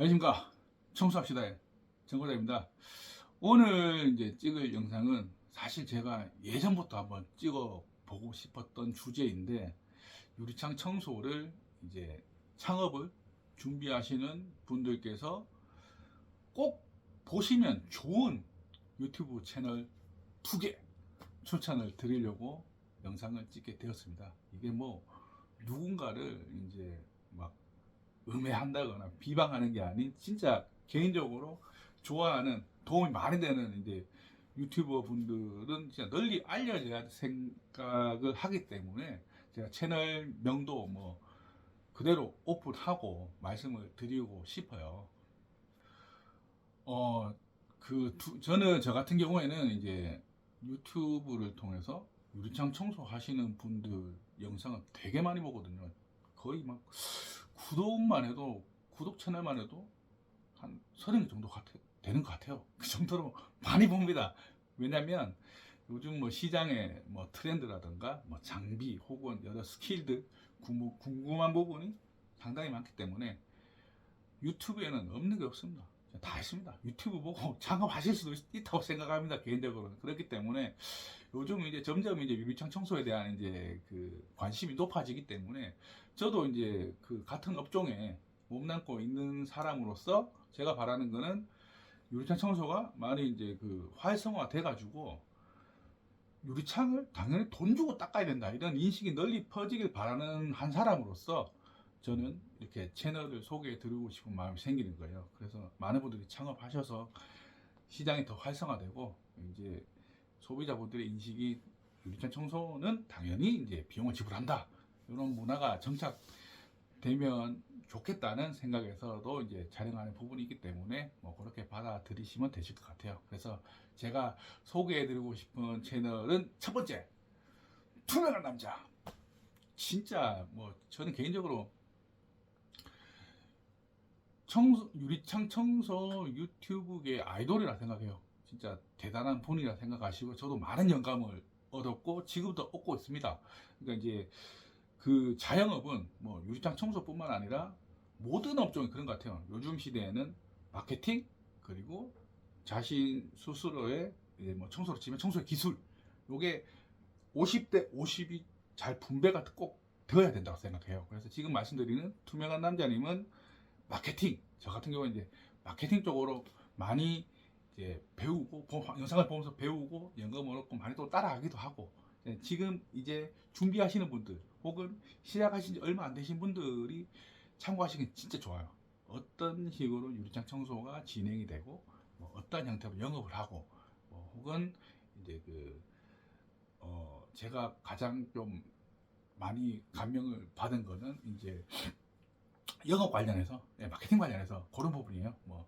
안녕하십니까. 청소합시다. 정거자입니다. 오늘 이제 찍을 영상은 사실 제가 예전부터 한번 찍어 보고 싶었던 주제인데 유리창 청소를 이제 창업을 준비하시는 분들께서 꼭 보시면 좋은 유튜브 채널 두 개 추천을 드리려고 영상을 찍게 되었습니다. 이게 뭐 누군가를 이제 막 음해한다거나 비방하는 게 아닌 진짜 개인적으로 좋아하는 도움이 많이 되는 이제 유튜버 분들은 진짜 널리 알려져야 생각을 하기 때문에 제가 채널 명도 뭐 그대로 오픈하고 말씀을 드리고 싶어요. 어, 그, 두- 저는 저 같은 경우에는 이제 유튜브를 통해서 유리창 청소하시는 분들 영상을 되게 많이 보거든요. 거의 막 구독만 해도 구독 채널만 해도 한 서른 개 정도 같아, 되는 것 같아요. 그 정도로 많이 봅니다. 왜냐면 요즘 뭐 시장의 뭐 트렌드라든가 뭐 장비 혹은 여러 스킬들 궁금- 궁금한 부분이 상당히 많기 때문에 유튜브에는 없는 게 없습니다. 다 있습니다. 유튜브 보고 창업하실 수도 있- 있다고 생각합니다. 개인적으로는 그렇기 때문에 요즘 이제 점점 이제 유리창 청소에 대한 이제 그 관심이 높아지기 때문에 저도 이제 그 같은 업종에 몸담고 있는 사람으로서 제가 바라는 거는 유리창 청소가 많이 이제 그 활성화 돼가지고 유리창을 당연히 돈 주고 닦아야 된다 이런 인식이 널리 퍼지길 바라는 한 사람으로서 저는 이렇게 채널을 소개해 드리고 싶은 마음이 생기는 거예요. 그래서 많은 분들이 창업하셔서 시장이 더 활성화되고 이제 소비자분들의 인식이 유리창 청소는 당연히 이제 비용을 지불한다 이런 문화가 정착되면 좋겠다는 생각에서도 이제 촬영하는 부분이 있기 때문에 뭐 그렇게 받아들이시면 되실 것 같아요. 그래서 제가 소개해드리고 싶은 채널은 첫 번째 투명한 남자. 진짜 뭐 저는 개인적으로 청소 유리창 청소 유튜브계 아이돌이라 생각해요. 진짜 대단한 분이라 생각하시고 저도 많은 영감을 얻었고 지금도 얻고 있습니다. 그러니까 이제 그 자영업은 뭐 유리창 청소뿐만 아니라 모든 업종이 그런 것 같아요. 요즘 시대에는 마케팅 그리고 자신 스스로의 뭐 청소로 치면 청소의 기술 요게 50대 50이 잘 분배가 꼭 되어야 된다고 생각해요. 그래서 지금 말씀드리는 투명한 남자님은 마케팅 저 같은 경우는 이제 마케팅 쪽으로 많이 이제 배우고 보- 영상을 보면서 배우고 영감을 얻고 많이 또 따라하기도 하고 예, 지금 이제 준비하시는 분들 혹은 시작하신 지 얼마 안 되신 분들이 참고하시기 진짜 좋아요. 어떤 식으로 유리창 청소가 진행이 되고 뭐 어떤 형태로 영업을 하고 뭐 혹은 이제 그 어, 제가 가장 좀 많이 감명을 받은 거는 이제 영업 관련해서 예, 마케팅 관련해서 그런 부분이에요. 뭐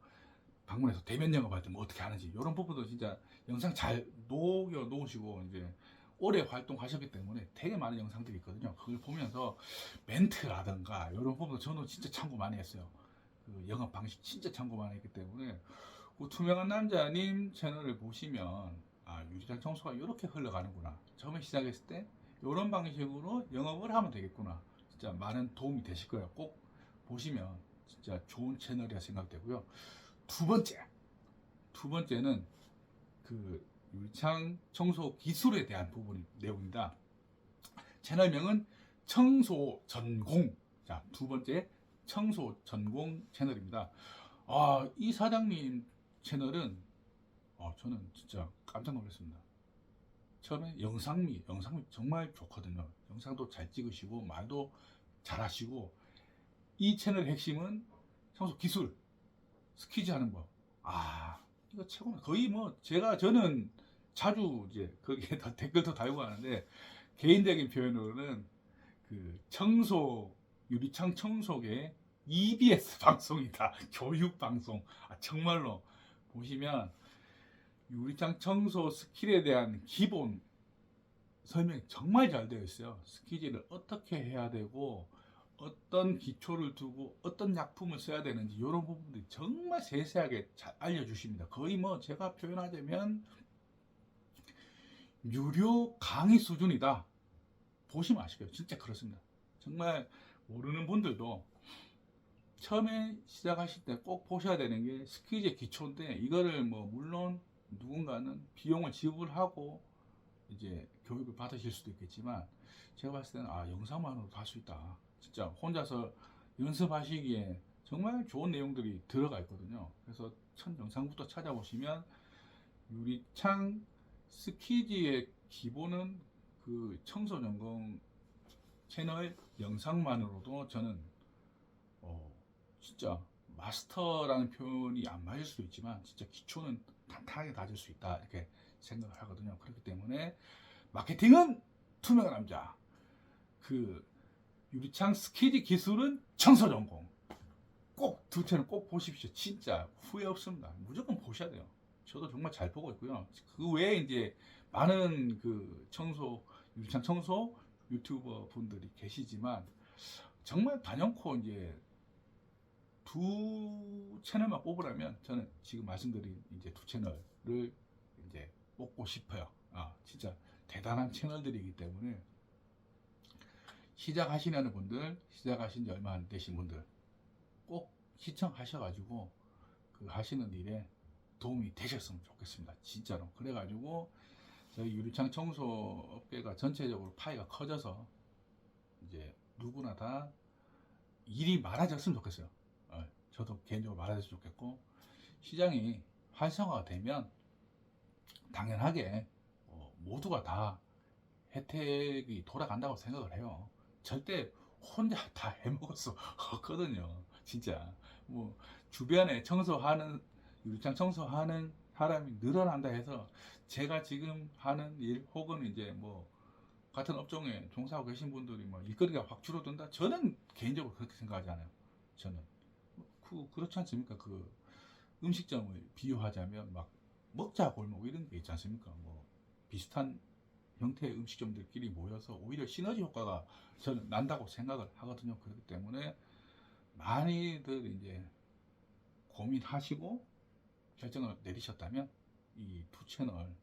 방문해서 대면 영업할 때 뭐 어떻게 하는지 이런 부분도 진짜 영상 잘 녹여 놓으시고 이제 오래 활동하셨기 때문에 되게 많은 영상들이 있거든요. 그걸 보면서 멘트라든가 이런 부분도 저는 진짜 참고 많이 했어요. 그 영업 방식 진짜 참고 많이 했기 때문에 그 투명한 남자님 채널을 보시면 아 유리창 청소가 이렇게 흘러가는구나. 처음에 시작했을 때 이런 방식으로 영업을 하면 되겠구나. 진짜 많은 도움이 되실 거예요. 꼭 보시면 진짜 좋은 채널이라 생각되고요. 두 번째, 두 번째는 그 유리창 청소 기술에 대한 부분 내용입니다. 채널명은 청소 전공. 자, 두 번째 청소 전공 채널입니다. 아, 이 사장님 채널은 아, 저는 진짜 깜짝 놀랐습니다. 처음에 영상미, 영상미 정말 좋거든요. 영상도 잘 찍으시고 말도 잘하시고 이 채널의 핵심은 청소 기술, 스키즈 하는 법. 아, 이거 최고입니다. 거의 뭐 제가 저는 자주 이제 거기에 다 댓글도 달고 하는데 개인적인 표현으로는 그 청소 유리창 청소계 EBS 방송이다. 교육 방송. 아, 정말로 보시면 유리창 청소 스킬에 대한 기본 설명이 정말 잘 되어 있어요. 스키즈를 어떻게 해야 되고 어떤 기초를 두고 어떤 약품을 써야 되는지 이런 부분들이 정말 세세하게 잘 알려주십니다. 거의 뭐 제가 표현하자면 유료 강의 수준이다. 보시면 아시겠요 진짜 그렇습니다. 정말 모르는 분들도 처음에 시작하실 때 꼭 보셔야 되는 게 스퀴즈의 기초인데 이거를 뭐 물론 누군가는 비용을 지불하고 이제 교육을 받으실 수도 있겠지만 제가 봤을 때는 아 영상만으로도 할 수 있다. 진짜 혼자서 연습하시기에 정말 좋은 내용들이 들어가 있거든요. 그래서 첫 영상부터 찾아보시면 유리창 스키지의 기본은 그 청소 전공 채널 영상만으로도 저는 어 진짜 마스터라는 표현이 안 맞을 수도 있지만 진짜 기초는 탄탄하게 다질 수 있다 이렇게 생각을 하거든요. 그렇기 때문에 마케팅은 투명한 남자 그 유리창 스키지 기술은 청소 전공 꼭두 채널 꼭 보십시오. 진짜 후회 없습니다. 무조건 보셔야 돼요. 저도 정말 잘 보고 있고요. 그 외에 이제 많은 그 청소 유리창 청소 유튜버 분들이 계시지만 정말 단연코 이제 두 채널만 뽑으라면 저는 지금 말씀드린 이제 두 채널을 이제 뽑고 싶어요. 아 진짜 대단한 채널들이기 때문에 시작하시려는 분들, 시작하신 지 얼마 안 되신 분들 꼭 시청하셔가지고 그 하시는 일에 도움이 되셨으면 좋겠습니다. 진짜로. 그래가지고 저희 유리창 청소 업계가 전체적으로 파이가 커져서 이제 누구나 다 일이 많아졌으면 좋겠어요. 어, 저도 개인적으로 많아졌으면 좋겠고 시장이 활성화가 되면 당연하게 어, 모두가 다 혜택이 돌아간다고 생각을 해요. 절대 혼자 다 해먹을 수 없거든요. 진짜. 뭐 주변에 청소하는 유리창 청소하는 사람이 늘어난다 해서 제가 지금 하는 일 혹은 이제 뭐 같은 업종에 종사하고 계신 분들이 뭐 일거리가 확 줄어든다? 저는 개인적으로 그렇게 생각하지 않아요. 저는. 그 그렇지 않습니까? 그 음식점을 비유하자면 막 먹자 골목 이런 게 있지 않습니까 뭐 비슷한 형태의 음식점들끼리 모여서 오히려 시너지 효과가 저는 난다고 생각을 하거든요 그렇기 때문에 많이들 이제 고민하시고 결정을 내리셨다면 이 두 채널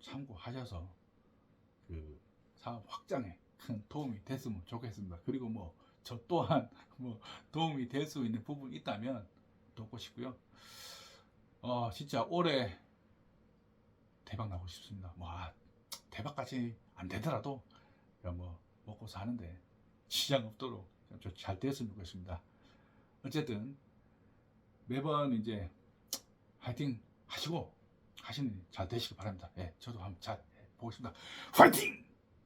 참고하셔서 그 사업 확장에 큰 도움이 됐으면 좋겠습니다. 그리고 뭐 저 또한 뭐 도움이 될 수 있는 부분이 있다면 돕고 싶고요. 어 진짜 올해 대박 나고 싶습니다. 뭐 아, 대박까지 안 되더라도 뭐 먹고 사는데 지장 없도록 좀잘 됐으면 좋겠습니다. 어쨌든 매번 이제 화이팅 하시고 하시는 일잘 되시길 바랍니다. 예, 저도 한번 잘 보겠습니다. 화이팅!